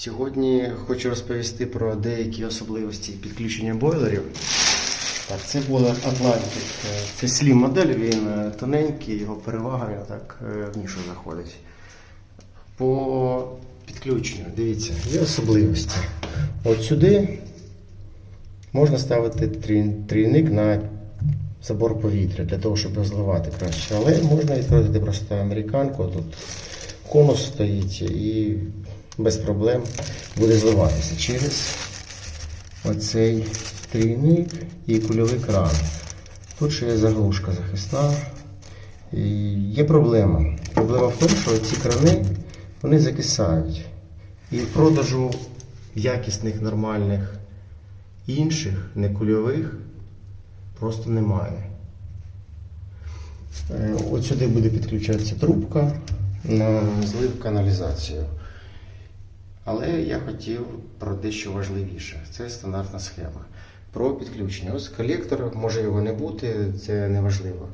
Сьогодні хочу розповісти про деякі особливості підключення бойлерів. Так, це бойлер Atlantic. Це слім модель, він е, тоненький, його перевага так е, в нішу заходить. По підключенню, дивіться, є особливості. От сюди можна ставити трійник на забор повітря для того, щоб його зливати краще. Але можна відкрити просто американку. Тут конус стоїть і без проблем буде зливатися через оцей трійник і кульовий кран. Тут ще є заглушка захисна. І є проблема. Проблема в тому, що ці крани вони закисають. І в продажу якісних, нормальних інших, не кульових, просто немає. Е, От сюди буде підключатися трубка на злив каналізацію. Але я хотів про дещо важливіше. Це стандартна схема. Про підключення. Ось колектор, може його не бути, це не важливо.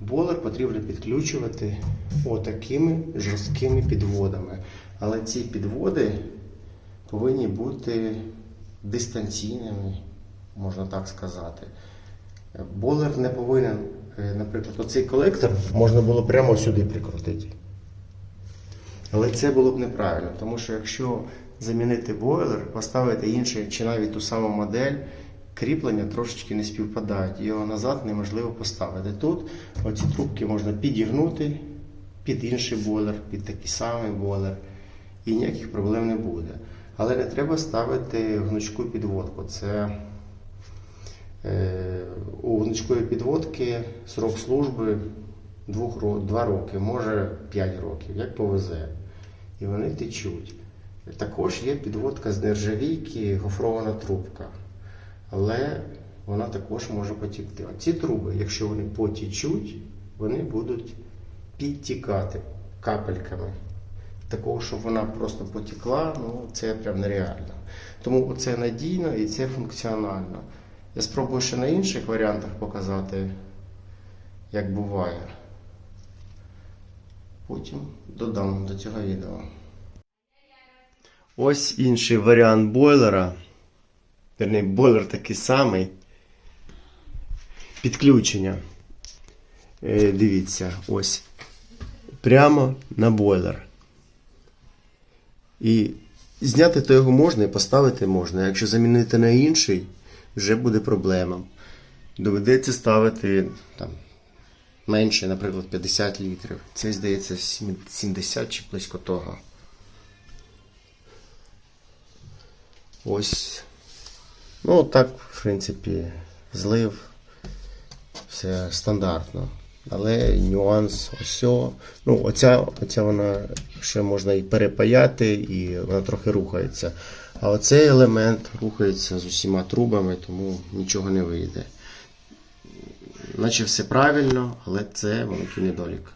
Бойлер потрібно підключувати отакими жорсткими підводами. Але ці підводи повинні бути дистанційними, можна так сказати. Бойлер не повинен, е, наприклад, оцей колектор можна було прямо сюди прикрутити. Але це було б неправильно, тому що якщо замінити бойлер, поставити інший чи навіть ту саму модель, кріплення трошечки не співпадають, його назад неможливо поставити. Тут оці трубки можна підігнути під інший бойлер, під такий самий бойлер, і ніяких проблем не буде. Але не треба ставити гнучку підводку. Це Е, У гнучкої підводки срок служби 2 роки, може 5 років, як повезе. І вони течуть. Також є підводка з нержавійки, гофрована трубка. Але вона також може потікти. А ці труби, якщо вони потічуть, вони будуть підтікати капельками. Такого, щоб вона просто потекла, ну це прям нереально. Тому це надійно і це функціонально. Я спробую ще на інших варіантах показати, як буває. Потім додам до цього відео. Ось інший варіант бойлера. Верні, бойлер такий самий. Підключення. Е, дивіться, ось. Прямо на бойлер. І зняти то його можна і поставити можна. Якщо замінити на інший, вже буде проблема. Доведеться ставити там, менше, наприклад, 50 літрів. Це, здається, 70 чи близько того. Ось. Ну, так, в принципі, злив. Все стандартно. Але нюанс ось. Ну, оця, оця вона ще можна і перепаяти, і вона трохи рухається. А оцей елемент рухається з усіма трубами, тому нічого не вийде. Наче все правильно, але це великий недолік.